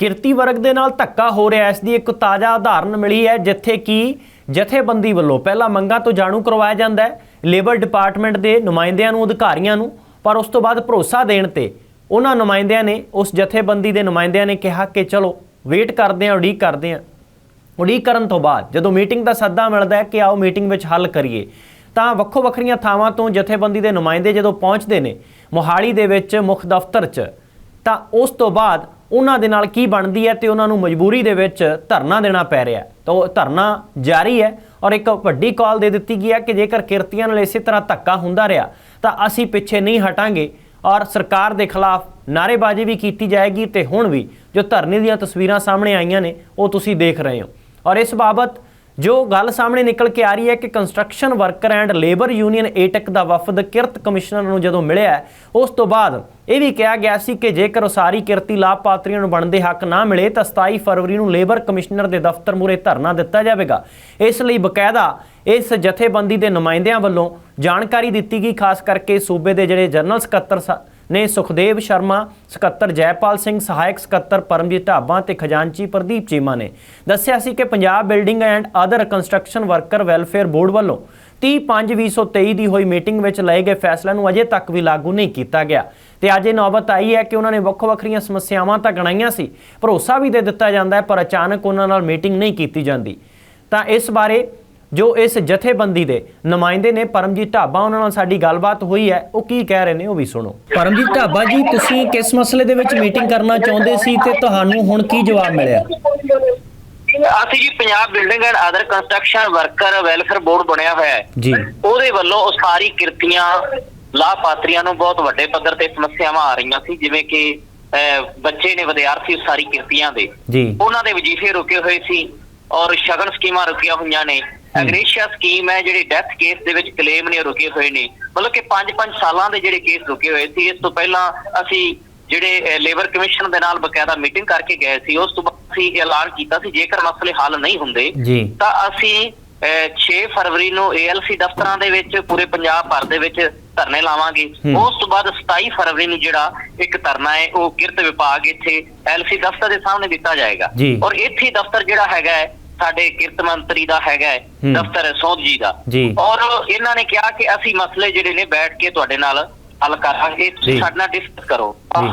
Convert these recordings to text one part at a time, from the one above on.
ਕਿਰਤੀ ਵਰਗ ਦੇ ਨਾਲ ਧੱਕਾ ਹੋ ਰਿਹਾ ਇਸ ਦੀ ਇੱਕ ਤਾਜ਼ਾ ਉਦਾਹਰਨ ਮਿਲੀ ਹੈ, ਜਿੱਥੇ ਕਿ ਜਥੇਬੰਦੀ ਵੱਲੋਂ ਪਹਿਲਾਂ ਮੰਗਾਂ ਤੋਂ ਜਾਣੂ ਕਰਵਾਇਆ ਜਾਂਦਾ ਹੈ। ਲੇਬਰ ਡਿਪਾਰਟਮੈਂਟ ਦੇ ਨੁਮਾਇੰਦਿਆਂ ਨੂੰ, ਅਧਿਕਾਰੀਆਂ ਨੂੰ, ਪਰ ਉਸ ਤੋਂ ਬਾਅਦ ਭਰੋਸਾ ਦੇਣ ਤੇ ਉਹਨਾਂ ਨੁਮਾਇੰਦਿਆਂ ਨੇ, ਉਸ ਜਥੇਬੰਦੀ ਦੇ ਨੁਮਾਇੰਦਿਆਂ ਨੇ ਕਿਹਾ ਕਿ ਚਲੋ ਵੇਟ ਕਰਦੇ ਹਾਂ, ਉਡੀਕ ਕਰਦੇ ਹਾਂ। ਉਡੀਕ ਕਰਨ ਤੋਂ ਬਾਅਦ, ਜਦੋਂ ਮੀਟਿੰਗ ਦਾ ਸੱਦਾ ਮਿਲਦਾ ਹੈ ਕਿ ਆਓ ਮੀਟਿੰਗ ਵਿੱਚ ਹੱਲ ਕਰੀਏ, ਤਾਂ ਵੱਖੋ ਵੱਖਰੀਆਂ ਥਾਵਾਂ ਤੋਂ ਜਥੇਬੰਦੀ ਦੇ ਨੁਮਾਇੰਦੇ ਜਦੋਂ ਪਹੁੰਚਦੇ ਨੇ, ਮੋਹਾਲੀ ਦੇ ਵਿੱਚ ਮੁੱਖ ਦਫ਼ਤਰ 'ਚ, ਤਾਂ ਉਸ ਤੋਂ ਬਾਅਦ ਉਹਨਾਂ ਦੇ ਨਾਲ ਕੀ ਬਣਦੀ ਹੈ ਤੇ ਉਹਨਾਂ ਨੂੰ ਮਜਬੂਰੀ ਦੇ ਵਿੱਚ ਧਰਨਾ ਦੇਣਾ ਪੈ ਰਿਹਾ ਤਾਂ ਉਹ ਧਰਨਾ ਜਾਰੀ ਹੈ ਔਰ ਇੱਕ ਵੱਡੀ ਕਾਲ ਦੇ ਦਿੱਤੀ ਗਈ ਹੈ ਕਿ ਜੇਕਰ ਕਿਰਤੀਆਂ ਨਾਲ ਇਸੇ ਤਰ੍ਹਾਂ ਧੱਕਾ ਹੁੰਦਾ ਰਿਹਾ, ਤਾਂ ਅਸੀਂ ਪਿੱਛੇ ਨਹੀਂ ਹਟਾਂਗੇ ਔਰ ਸਰਕਾਰ ਦੇ ਖਿਲਾਫ ਨਾਅਰੇਬਾਜ਼ੀ ਵੀ ਕੀਤੀ ਜਾਏਗੀ ਤੇ ਹੁਣ ਵੀ ਜੋ ਧਰਨੇ ਦੀਆਂ ਤਸਵੀਰਾਂ ਸਾਹਮਣੇ ਆਈਆਂ ਨੇ, ਉਹ ਤੁਸੀਂ ਦੇਖ ਰਹੇ ਹੋ। ਔਰ ਇਸ ਬਾਬਤ ਜੋ ਗੱਲ ਸਾਹਮਣੇ ਨਿਕਲ ਕੇ ਆ ਰਹੀ ਹੈ ਕਿ construction worker and labour union AITUC ਦਾ ਵਫਦ ਕਿਰਤ ਕਮਿਸ਼ਨਰ ਨੂੰ ਜਦੋਂ ਮਿਲਿਆ ਉਸ ਤੋਂ ਬਾਅਦ ਇਹ ਵੀ ਕਿਹਾ ਗਿਆ ਸੀ ਕਿ ਜੇਕਰ ਉਸਾਰੀ ਕਿਰਤੀ ਲਾਭਪਾਤਰੀਆਂ ਨੂੰ ਬਣਦੇ ਹੱਕ ਨਾ ਮਿਲੇ ਤਾਂ 27 ਫਰਵਰੀ ਨੂੰ ਲੇਬਰ ਕਮਿਸ਼ਨਰ ਦੇ ਦਫ਼ਤਰ ਮੂਹਰੇ ਧਰਨਾ ਦਿੱਤਾ ਜਾਵੇਗਾ। ਇਸ ਲਈ ਬਕਾਇਦਾ ਇਸ ਜਥੇਬੰਦੀ ਦੇ ਨੁਮਾਇੰਦਿਆਂ ਵੱਲੋਂ ਜਾਣਕਾਰੀ ਦਿੱਤੀ ਗਈ, ਖਾਸ ਕਰਕੇ ਸੂਬੇ ਦੇ ਜਿਹੜੇ ਜਨਰਲ ਸਕੱਤਰ ਸ- ਨੇ ਸੁਖਦੇਵ ਸ਼ਰਮਾ, ਸਕੱਤਰ ਜੈਪਾਲ ਸਿੰਘ, ਸਹਾਇਕ ਸਕੱਤਰ ਪਰਮਜੀਤ ਢਾਬਾ ਤੇ ਖਜ਼ਾਨਚੀ ਪ੍ਰਦੀਪ ਚੀਮਾ ਨੇ ਦੱਸਿਆ ਸੀ ਕਿ Punjab building and other construction worker welfare board ਵੱਲੋਂ 30/5/2023 ਦੀ ਹੋਈ ਮੀਟਿੰਗ ਵਿੱਚ ਲਏ ਗਏ ਫੈਸਲਿਆਂ ਨੂੰ ਅਜੇ ਤੱਕ ਵੀ ਲਾਗੂ ਨਹੀਂ ਕੀਤਾ ਗਿਆ ਤੇ ਅੱਜ ਇਹ ਨੌਬਤ ਆਈ ਹੈ ਕਿ ਉਹਨਾਂ ਨੇ ਵੱਖੋ ਵੱਖਰੀਆਂ ਸਮੱਸਿਆਵਾਂ ਤਾਂ ਗਣਾਈਆਂ ਸੀ, ਭਰੋਸਾ ਵੀ ਦੇ ਦਿੱਤਾ ਜਾਂਦਾ ਹੈ, ਪਰ ਅਚਾਨਕ ਉਹਨਾਂ ਨਾਲ ਮੀਟਿੰਗ ਨਹੀਂ ਕੀਤੀ ਜਾਂਦੀ। ਤਾਂ ਇਸ ਬਾਰੇ ਜੋ ਇਸ ਜਥੇਬੰਦੀ ਦੇ ਨੁਮਾਇੰਦੇ ਨੇ ਪਰਮਜੀਤ ਢਾਬਾ ਉਹਨਾਂ ਨਾਲ ਸਾਡੀ ਗੱਲਬਾਤ ਹੋਈ ਹੈ। ਉਹ ਕੀ ਕਹਿ ਰਹੇ ਨੇ ਉਹ ਵੀ ਸੁਣੋ। ਪਰਮਜੀਤ ਢਾਬਾ ਜੀ ਤੁਸੀਂ ਕਿਸ ਮਸਲੇ ਦੇ ਵਿੱਚ ਮੀਟਿੰਗ ਕਰਨਾ ਚਾਹੁੰਦੇ ਸੀ ਤੇ ਤੁਹਾਨੂੰ ਹੁਣ ਕੀ ਜਵਾਬ ਮਿਲਿਆ? ਅਸੀਂ ਜੀ Punjab building and other construction worker welfare board ਬਣਿਆ ਹੋਇਆ ਹੈ। ਜੀ। ਉਹਦੇ ਵੱਲੋਂ ਉਸਾਰੀ ਕਿਰਤੀਆਂ ਲਾਭਪਾਤਰੀਆਂ ਨੂੰ ਬਹੁਤ ਵੱਡੇ ਪੱਧਰ ਤੇ ਸਮੱਸਿਆਵਾਂ ਆ ਰਹੀਆਂ ਸੀ ਜਿਵੇਂ ਕਿ ਬੱਚੇ ਨੇ ਵਿਦਿਆਰਥੀ ਉਸਾਰੀ ਕਿਰਤੀਆਂ ਦੇ। ਜੀ। ਉਹਨਾਂ ਦੇ ਵਜੀਫੇ ਰੁਕੇ ਹੋਏ ਸੀ ਔਰ ਸ਼ਗਨ ਸਕੀਮਾਂ ਰੁਕੀਆਂ ਹੋਈਆਂ ਨੇ। ਐਗਰੇਸ਼ੀਆ ਸਕੀਮ ਹੈ ਜਿਹੜੀ ਡੈਥ ਕੇਸ ਦੇ ਵਿੱਚ ਕਲੇਮ ਨੇ ਰੁਕੇ ਹੋਏ ਨੇ। ਮਤਲਬ ਕਿ 5-5 ਸਾਲਾਂ ਦੇ ਜਿਹੜੇ ਕੇਸ ਰੁਕੇ ਹੋਏ ਸੀ ਇਸ ਤੋਂ ਪਹਿਲਾਂ ਅਸੀਂ ਜਿਹੜੇ ਲੇਬਰ ਕਮਿਸ਼ਨ ਦੇ ਨਾਲ ਬਕਾਇਦਾ ਮੀਟਿੰਗ ਕਰਕੇ ਗਏ ਸੀ ਉਸ ਤੋਂ ਬਾਅਦ ਅਸੀਂ ਐਲਾਨ ਕੀਤਾ ਸੀ ਜੇਕਰ ਮਸਲੇ ਹੱਲ ਨਹੀਂ ਹੁੰਦੇ ਤਾਂ ਅਸੀਂ ਅਹ, 6 ਫਰਵਰੀ ਨੂੰ ਏਐਲਸੀ ਦਫ਼ਤਰਾਂ ਦੇ ਵਿੱਚ ਪੂਰੇ ਪੰਜਾਬ ਭਰ ਦੇ ਵਿੱਚ ਧਰਨੇ ਲਾਵਾਂਗੇ। ਉਸ ਤੋਂ ਬਾਅਦ 27 ਫਰਵਰੀ ਨੂੰ ਜਿਹੜਾ ਇੱਕ ਧਰਨਾ ਹੈ ਉਹ ਕਿਰਤ ਵਿਭਾਗ ਇੱਥੇ ਐਲਸੀ ਦਫ਼ਤਰ ਦੇ ਸਾਹਮਣੇ ਦਿੱਤਾ ਜਾਏਗਾ। ਔਰ ਇੱਥੇ ਦਫ਼ਤਰ ਜਿਹੜਾ ਹੈਗਾ ਹੈ ਸਾਡੇ ਕਿਰਤ ਮੰਤਰੀ ਦਾ ਹੈਗਾ ਹੈ ਹੂੰ। ਦਫ਼ਤਰ ਸੋਧ ਜੀ ਦਾ ਜੀ। ਔਰ ਇਹਨਾਂ ਨੇ ਕਿਹਾ ਕਿ ਅਸੀਂ ਮਸਲੇ ਜਿਹੜੇ ਨੇ ਬੈਠ ਕੇ ਤੁਹਾਡੇ ਨਾਲ ਹੱਲ ਕਰਾਂਗੇ ਜੀ। ਤੁਸੀਂ ਸਾਡੇ ਨਾਲ ਡਿਸਕਸ ਕਰੋ ਜੀ।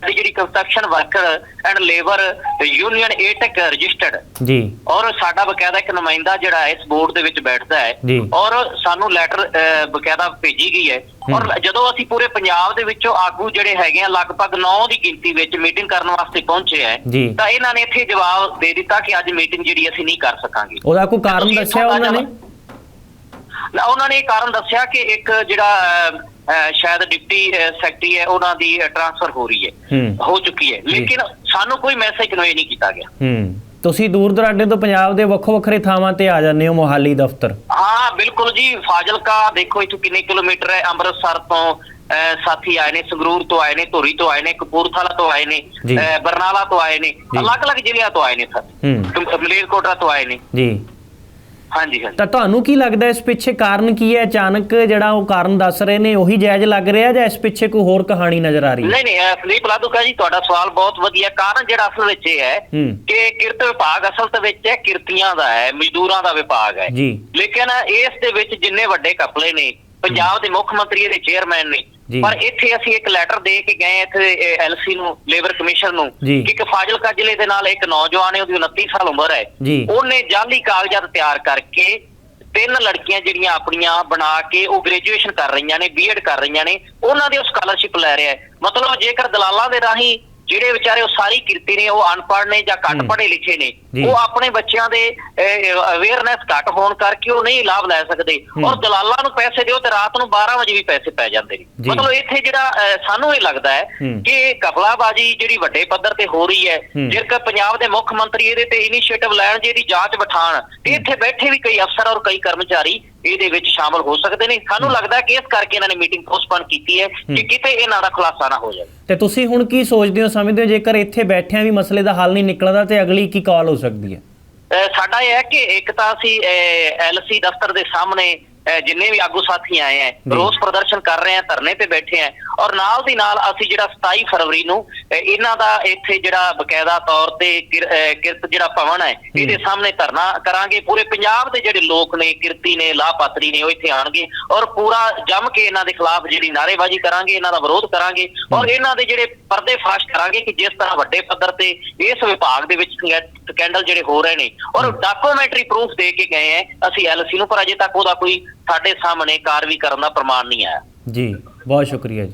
ਸਾਡੀ ਜਿਹੜੀ construction worker and labour union AITUC registered ਜੀ ਔਰ ਸਾਡਾ ਬਕਾਇਦਾ ਇੱਕ ਨੁਮਾਇੰਦਾ ਜਿਹੜਾ ਇਸ ਬੋਰਡ ਦੇ ਵਿੱਚ ਬੈਠਦਾ ਹੈ। ਔਰ ਸਾਨੂੰ ਲੈਟਰ ਬਕਾਇਦਾ ਭੇਜੀ ਗਈ ਹੈ। ਔਰ ਜਦੋਂ ਅਸੀਂ ਪੂਰੇ ਪੰਜਾਬ ਦੇ ਵਿੱਚੋਂ ਆਗੂ ਜਿਹੜੇ ਹੈਗੇ ਆ ਲਗਭਗ 9 ਦੀ ਗਿਣਤੀ ਵਿੱਚ ਮੀਟਿੰਗ ਕਰਨ ਵਾਸਤੇ ਪਹੁੰਚੇ ਜੀ। ਤਾਂ ਇਹਨਾਂ ਨੇ ਇੱਥੇ ਜਵਾਬ ਦੇ ਦਿੱਤਾ ਕਿ ਅੱਜ ਮੀਟਿੰਗ ਜਿਹੜੀ ਅਸੀਂ ਨਹੀਂ ਕਰ ਸਕਾਂਗੇ ਉਹਦਾ ਕੋਈ ਕਾਰਨ ਦੱਸਿਆ ਉਹਨਾਂ ਨੇ ਉਹਨਾਂ ਨੇ ਇਹ ਕਾਰਨ ਦੱਸਿਆ ਕਿ ਇੱਕ ਜਿਹੜਾ ਸ਼ਾਇਦ ਡਿਪਟੀ ਸੈਕਟਰੀ ਹੈ ਉਹਨਾਂ ਦੀ ਟ੍ਰਾਂਸਫਰ ਹੋ ਰਹੀ ਹੈ। ਹੂੰ। ਚੁੱਕੀ ਹੈ। ਲੇਕਿਨ ਸਾਨੂੰ ਕੋਈ ਮੈਸੇਜ ਕਨਵੇ ਨਹੀਂ ਕੀਤਾ ਗਿਆ। ਹੂੰ। ਤੁਸੀਂ ਦੂਰ ਦਰਾਡੇ ਤੋਂ ਪੰਜਾਬ ਦੇ ਵੱਖੋ ਵੱਖਰੇ ਥਾਵਾਂ ਤੇ ਆ ਜਾਂਦੇ ਹੋ ਮੋਹਾਲੀ ਦਫ਼ਤਰ। ਹਾਂ ਬਿਲਕੁਲ ਜੀ। ਫਾਜ਼ਿਲਕਾ ਦੇਖੋ ਇੱਥੋਂ ਕਿੰਨੇ ਕਿਲੋਮੀਟਰ ਹੈ। ਅੰਮ੍ਰਿਤਸਰ ਤੋਂ ਸਾਥੀ ਆਏ ਨੇ ਸੰਗਰੂਰ ਤੋਂ ਆਏ ਨੇ ਧੂਰੀ ਤੋਂ ਆਏ ਨੇ ਕਪੂਰਥਲਾ ਤੋਂ ਆਏ ਨੇ ਬਰਨਾਲਾ ਤੋਂ ਆਏ ਨੇ ਅਲੱਗ-ਅਲੱਗ ਜ਼ਿਲ੍ਹਿਆਂ ਤੋਂ ਆਏ ਨੇ ਸਰ। ਹੂੰ। ਮਲੇਰਕੋਟਲਾ ਤੋਂ ਆਏ ਨੇ। ਜੀ। ਹਾਂਜੀ ਹਾਂਜੀ ਤਾਂ ਤੁਹਾਨੂੰ ਕੀ ਲੱਗਦਾ ਇਸ ਪਿੱਛੇ ਕਾਰਨ ਕੀ ਹੈ ਅਚਾਨਕ ਜਿਹੜਾ ਉਹ ਕਾਰਨ ਦੱਸ ਰਹੇ ਨੇ ਉਹੀ ਜਾਇਜ਼ ਲੱਗ ਰਿਹਾ ਜਾਂ ਇਸ ਪਿੱਛੇ ਕੋਈ ਹੋਰ ਕਹਾਣੀ ਨਜ਼ਰ ਆ ਰਹੀ ਹੈ ਨਹੀਂ ਨਹੀਂ ਅਹ, ਫਲੀਪ ਲਾਦੂਕਾ ਜੀ ਤੁਹਾਡਾ ਸਵਾਲ ਬਹੁਤ ਵਧੀਆ ਕਾਰਨ ਜਿਹੜਾ ਅਸਲ ਵਿੱਚ ਇਹ ਹੈ ਹੂੰ। ਕਿ ਕਿਰਤ ਵਿਭਾਗ ਅਸਲ ਦੇ ਵਿੱਚ ਹੈ ਕਿਰਤੀਆਂ ਦਾ ਹੈ ਮਜ਼ਦੂਰਾਂ ਦਾ ਵਿਭਾਗ ਹੈ ਜੀ ਲੇਕਿਨ ਇਸ ਦੇ ਵਿੱਚ ਜਿੰਨੇ ਵੱਡੇ ਕਪਲੇ ਨੇ ਪੰਜਾਬ ਦੇ ਮੁੱਖ ਮੰਤਰੀ ਦੇ ਚੇਅਰਮੈਨ ਨੇ। ਪਰ ਇੱਥੇ ਅਸੀਂ ਇੱਕ ਲੈਟਰ ਦੇ ਕੇ ਗਏ ਇੱਥੇ ਐਲਸੀ ਨੂੰ ਲੇਬਰ ਕਮਿਸ਼ਨ ਨੂੰ। ਕਿ ਇੱਕ ਫਾਜ਼ਿਲਕਾ ਜ਼ਿਲ੍ਹੇ ਦੇ ਨਾਲ ਇੱਕ ਨੌਜਵਾਨ ਹੈ ਉਹਦੀ 29 ਸਾਲ ਉਮਰ ਹੈ। ਉਹਨੇ ਜਾਲੀ ਕਾਗਜ਼ਾਤ ਤਿਆਰ ਕਰਕੇ ਤਿੰਨ ਲੜਕੀਆਂ ਜਿਹੜੀਆਂ ਆਪਣੀਆਂ ਬਣਾ ਕੇ ਉਹ ਗ੍ਰੈਜੂਏਸ਼ਨ ਕਰ ਰਹੀਆਂ ਨੇ ਬੀਐਡ ਕਰ ਰਹੀਆਂ ਨੇ ਉਹਨਾਂ ਦੇ ਉਹ ਸਕਾਲਰਸ਼ਿਪ ਲੈ ਰਿਹਾ ਹੈ ਮਤਲਬ ਜੇਕਰ ਦਲਾਲਾਂ ਦੇ ਰਾਹੀਂ ਜਿਹੜੇ ਵਿਚਾਰੇ ਉਹ ਸਾਰੀ ਕਿਰਤੀ ਨੇ ਉਹ ਅਨਪੜ੍ਹ ਨੇ ਜਾਂ ਘੱਟ। ਪੜ੍ਹੇ ਲਿਖੇ ਨੇ। ਉਹ ਆਪਣੇ ਬੱਚਿਆਂ ਦੇ ਅਵੇਅਰਨੈਸ ਘੱਟ ਹੋਣ ਕਰਕੇ ਉਹ ਨਹੀਂ ਲਾਭ ਲੈ ਸਕਦੇ। ਔਰ ਦਲਾਲਾਂ ਨੂੰ ਪੈਸੇ ਦਿਓ ਤੇ ਰਾਤ ਨੂੰ 12 ਵਜੇ ਵੀ ਪੈਸੇ ਪੈ ਜਾਂਦੇ ਨੇ। ਮਤਲਬ ਇੱਥੇ ਜਿਹੜਾ ਸਾਨੂੰ ਇਹ ਲੱਗਦਾ ਹੈ। ਕਿ ਕਫਲਾਬਾਜੀ ਜਿਹੜੀ ਵੱਡੇ ਪੱਧਰ ਤੇ ਹੋ ਰਹੀ ਹੈ ਹੂੰ। ਜੇਕਰ ਪੰਜਾਬ ਦੇ ਮੁੱਖ ਮੰਤਰੀ ਇਹਦੇ ਤੇ ਇਨੀਸ਼ੀਏਟਿਵ ਲੈਣ ਜੇ ਇਹਦੀ ਜਾਂਚ ਬਿਠਾਣ ਤੇ ਇੱਥੇ ਬੈਠੇ ਵੀ ਕਈ ਅਫਸਰ ਔਰ ਕਈ ਕਰਮਚਾਰੀ ਇਹਦੇ ਵਿੱਚ ਸ਼ਾਮਲ ਹੋ ਸਕਦੇ ਨੇ। ਸਾਨੂੰ ਲੱਗਦਾ ਕਿ ਇਸ ਕਰਕੇ ਇਹਨਾਂ ਨੇ ਮੀਟਿੰਗ ਪੋਸਟਪੋਨ ਕੀਤੀ ਹੈ ਕਿ ਕਿਤੇ ਇਹਨਾਂ ਦਾ ਖੁਲਾਸਾ ਨਾ ਹੋ ਜਾਵੇ। ਤੇ ਤੁਸੀਂ ਹੁਣ ਕੀ ਸੋਚਦੇ ਹੋ ਸਮਝਦੇ ਹੋ ਜੇਕਰ ਇੱਥੇ ਬੈਠਿਆਂ ਵੀ ਮਸਲੇ ਦਾ ਹੱਲ ਨਹੀਂ ਨਿਕਲਦਾ ਤੇ ਅਗਲੀ ਕੀ ਕਾਲ ਹੋ ਸਕਦੀ ਹੈ? ਸਾਡਾ ਇਹ ਹੈ ਕਿ ਇੱਕ ਤਾਂ ਅਸੀਂ ਐਲਸੀ ਦਫ਼ਤਰ ਦੇ ਸਾਹਮਣੇ ਜਿੰਨੇ ਵੀ ਆਗੂ ਸਾਥੀ ਆਏ ਆ। ਰੋਸ ਪ੍ਰਦਰਸ਼ਨ ਕਰ ਰਹੇ ਆ ਧਰਨੇ ਤੇ ਬੈਠੇ ਆ ਔਰ ਨਾਲ ਦੀ ਨਾਲ ਅਸੀਂ ਜਿਹੜਾ 27 ਫਰਵਰੀ ਨੂੰ ਇਹਨਾਂ ਦਾ ਇੱਥੇ ਜਿਹੜਾ ਬਕਾਇਦਾ ਤੌਰ ਤੇ ਕਿਰਤ ਜਿਹੜਾ ਭਵਨ ਹੈ ਇਹਦੇ ਸਾਹਮਣੇ ਧਰਨਾ ਕਰਾਂਗੇ। ਪੂਰੇ ਪੰਜਾਬ ਦੇ ਜਿਹੜੇ ਲੋਕ ਨੇ ਕਿਰਤੀ ਨੇ ਲਾਪਾਤਰੀ ਨੇ ਉਹ ਇੱਥੇ ਆਣਗੇ ਔਰ ਪੂਰਾ ਜੰਮ ਕੇ ਇਹਨਾਂ ਦੇ ਖਿਲਾਫ ਜਿਹੜੀ ਨਾਅਰੇਬਾਜ਼ੀ ਕਰਾਂਗੇ ਇਹਨਾਂ ਦਾ ਵਿਰੋਧ ਕਰਾਂਗੇ। ਔਰ ਇਹਨਾਂ ਦੇ ਜਿਹੜੇ ਪਰਦੇ ਫਾਸ਼ ਕਰਾਂਗੇ ਕਿ ਜਿਸ ਤਰ੍ਹਾਂ ਵੱਡੇ ਪੱਧਰ ਤੇ ਇਸ ਵਿਭਾਗ ਦੇ ਵਿੱਚ ਸਕੈ- ਸਕੈਂਡਲ ਜਿਹੜੇ ਹੋ ਰਹੇ ਨੇ। ਔਰ ਡਾਕੂਮੈਂਟਰੀ ਪ੍ਰੂਫ ਦੇ ਕੇ ਗਏ ਹੈ ਅਸੀਂ ਐਲਸੀ ਨੂੰ ਪਰ ਅਜੇ ਤੱਕ ਉਹਦਾ ਕੋਈ ਸਾਡੇ ਸਾਹਮਣੇ ਕਾਰਵਾਈ ਕਰਨ ਦਾ ਪ੍ਰਮਾਣ ਨਹੀਂ ਆਇਆ। ਜੀ ਬਹੁਤ ਸ਼ੁਕਰੀਆ ਜੀ।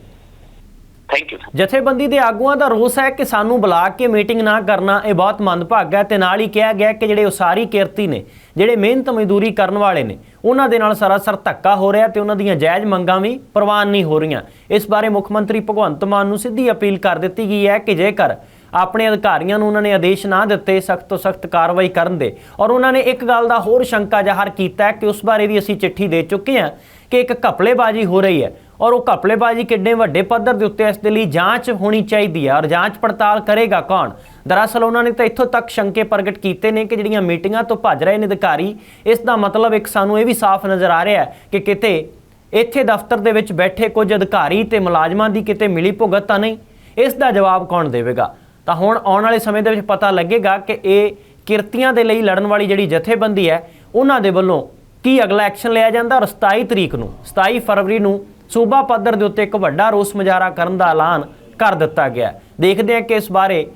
ਥੈਂਕ ਯੂ ਜਥੇਬੰਦੀ ਦੇ ਆਗੂਆਂ ਦਾ ਰੋਸ ਹੈ ਕਿ ਸਾਨੂੰ ਬੁਲਾ ਕੇ ਮੀਟਿੰਗ ਨਾ ਕਰਨਾ ਇਹ ਬਹੁਤ ਮੰਦਭਾਗਾ ਹੈ ਤੇ ਨਾਲ ਹੀ ਕਿਹਾ ਗਿਆ ਕਿ ਜਿਹੜੇ ਉਸਾਰੀ ਕਿਰਤੀ ਨੇ ਜਿਹੜੇ ਮਿਹਨਤ ਮਜ਼ਦੂਰੀ ਕਰਨ ਵਾਲੇ ਨੇ ਉਹਨਾਂ ਦੇ ਨਾਲ ਸਰਾਸਰ ਧੱਕਾ ਹੋ ਰਿਹਾ ਤੇ ਉਹਨਾਂ ਦੀਆਂ ਜਾਇਜ਼ ਮੰਗਾਂ ਵੀ ਪ੍ਰਵਾਨ ਨਹੀਂ ਹੋ ਰਹੀਆਂ। ਇਸ ਬਾਰੇ ਮੁੱਖ ਮੰਤਰੀ ਭਗਵੰਤ ਮਾਨ ਨੂੰ ਸਿੱਧੀ ਅਪੀਲ ਕਰ ਦਿੱਤੀ ਗਈ ਹੈ ਕਿ ਜੇਕਰ ਆਪਣੇ ਅਧਿਕਾਰੀਆਂ ਨੂੰ ਉਹਨਾਂ ਨੇ ਆਦੇਸ਼ ਨਾ ਦਿੱਤੇ, ਸਖਤ ਤੋਂ ਸਖਤ ਕਾਰਵਾਈ ਕਰਨ ਦੇ। ਔਰ ਉਹਨਾਂ ਨੇ ਇੱਕ ਗੱਲ ਦਾ ਹੋਰ ਸ਼ੰਕਾ ਜ਼ਾਹਰ ਕੀਤਾ ਕਿ ਉਸ ਬਾਰੇ ਵੀ ਅਸੀਂ ਚਿੱਠੀ ਦੇ ਚੁੱਕੇ ਹਾਂ ਕਿ ਇੱਕ ਘਪਲੇਬਾਜ਼ੀ ਹੋ ਰਹੀ ਹੈ। ਔਰ ਉਹ ਘਪਲੇਬਾਜ਼ੀ ਕਿੰਨੇ ਵੱਡੇ ਪੱਧਰ ਦੇ ਉੱਤੇ ਇਸ ਦੇ ਲਈ ਜਾਂਚ ਹੋਣੀ ਚਾਹੀਦੀ ਹੈ। ਔਰ ਜਾਂਚ ਪੜਤਾਲ ਕਰੇਗਾ ਕੌਣ? ਦਰਅਸਲ ਉਹਨਾਂ ਨੇ ਤਾਂ ਇੱਥੋਂ ਤੱਕ ਸ਼ੰਕੇ ਪ੍ਰਗਟ ਕੀਤੇ ਨੇ ਕਿ ਜਿਹੜੀਆਂ ਮੀਟਿੰਗਾਂ ਤੋਂ ਭੱਜ ਰਹੇ ਨੇ ਅਧਿਕਾਰੀ, ਇਸ ਦਾ ਮਤਲਬ ਇੱਕ ਸਾਨੂੰ ਇਹ ਵੀ ਸਾਫ਼ ਨਜ਼ਰ ਆ ਰਿਹਾ ਹੈ ਕਿ ਕਿਤੇ ਇੱਥੇ ਦਫ਼ਤਰ ਦੇ ਵਿੱਚ ਬੈਠੇ ਕੁਝ ਅਧਿਕਾਰੀ ਤੇ ਮੁਲਾਜ਼ਮਾਂ ਦੀ ਕਿਤੇ ਮਿਲੀ ਭੁਗਤ ਤਾਂ ਨਹੀਂ। ਇਸ ਦਾ ਜਵਾਬ ਕੌਣ ਦੇਵੇਗਾ? ਤਾਂ ਹੁਣ ਆਉਣ ਵਾਲੇ ਸਮੇਂ ਦੇ ਵਿੱਚ ਪਤਾ ਲੱਗੇਗਾ ਕਿ ਇਹ ਕਿਰਤੀਆਂ ਦੇ ਲਈ ਲੜਨ ਵਾਲੀ ਜਿਹੜੀ ਜਥੇਬੰਦੀ ਹੈ, ਉਹਨਾਂ ਦੇ ਵੱਲੋਂ ਕੀ ਅਗਲਾ ਐਕਸ਼ਨ ਲਿਆ ਜਾਂਦਾ ਔਰ 27 ਤਰੀਕ ਨੂੰ 27 ਫਰਵਰੀ ਨੂੰ ਸੂਬਾ ਪੱਧਰ ਦੇ ਉੱਤੇ ਇੱਕ ਵੱਡਾ ਰੋਸ ਮੁਜ਼ਾਹਰਾ ਕਰਨ ਦਾ ਐਲਾਨ ਕਰ ਦਿੱਤਾ ਗਿਆ ਦੇਖਦੇ ਹਾਂ ਕਿ ਇਸ ਬਾਰੇ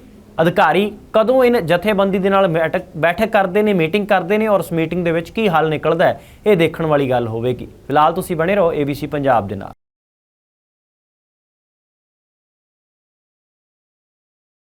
ਅਧਿਕਾਰੀ ਕਦੋਂ ਇਨ ਜਥੇਬੰਦੀ ਦੇ ਨਾਲ ਬੈਠਕ ਬੈਠਕ ਕਰਦੇ ਨੇ, ਮੀਟਿੰਗ ਕਰਦੇ ਨੇ ਔਰ ਉਸ ਮੀਟਿੰਗ ਦੇ ਵਿੱਚ ਕੀ ਹੱਲ ਨਿਕਲਦਾ ਹੈ, ਇਹ ਦੇਖਣ ਵਾਲੀ ਗੱਲ ਹੋਵੇਗੀ। ਫਿਲਹਾਲ ਤੁਸੀਂ ਬਣੇ ਰਹੋ ABC ਪੰਜਾਬ ਦੇ ਨਾਲ।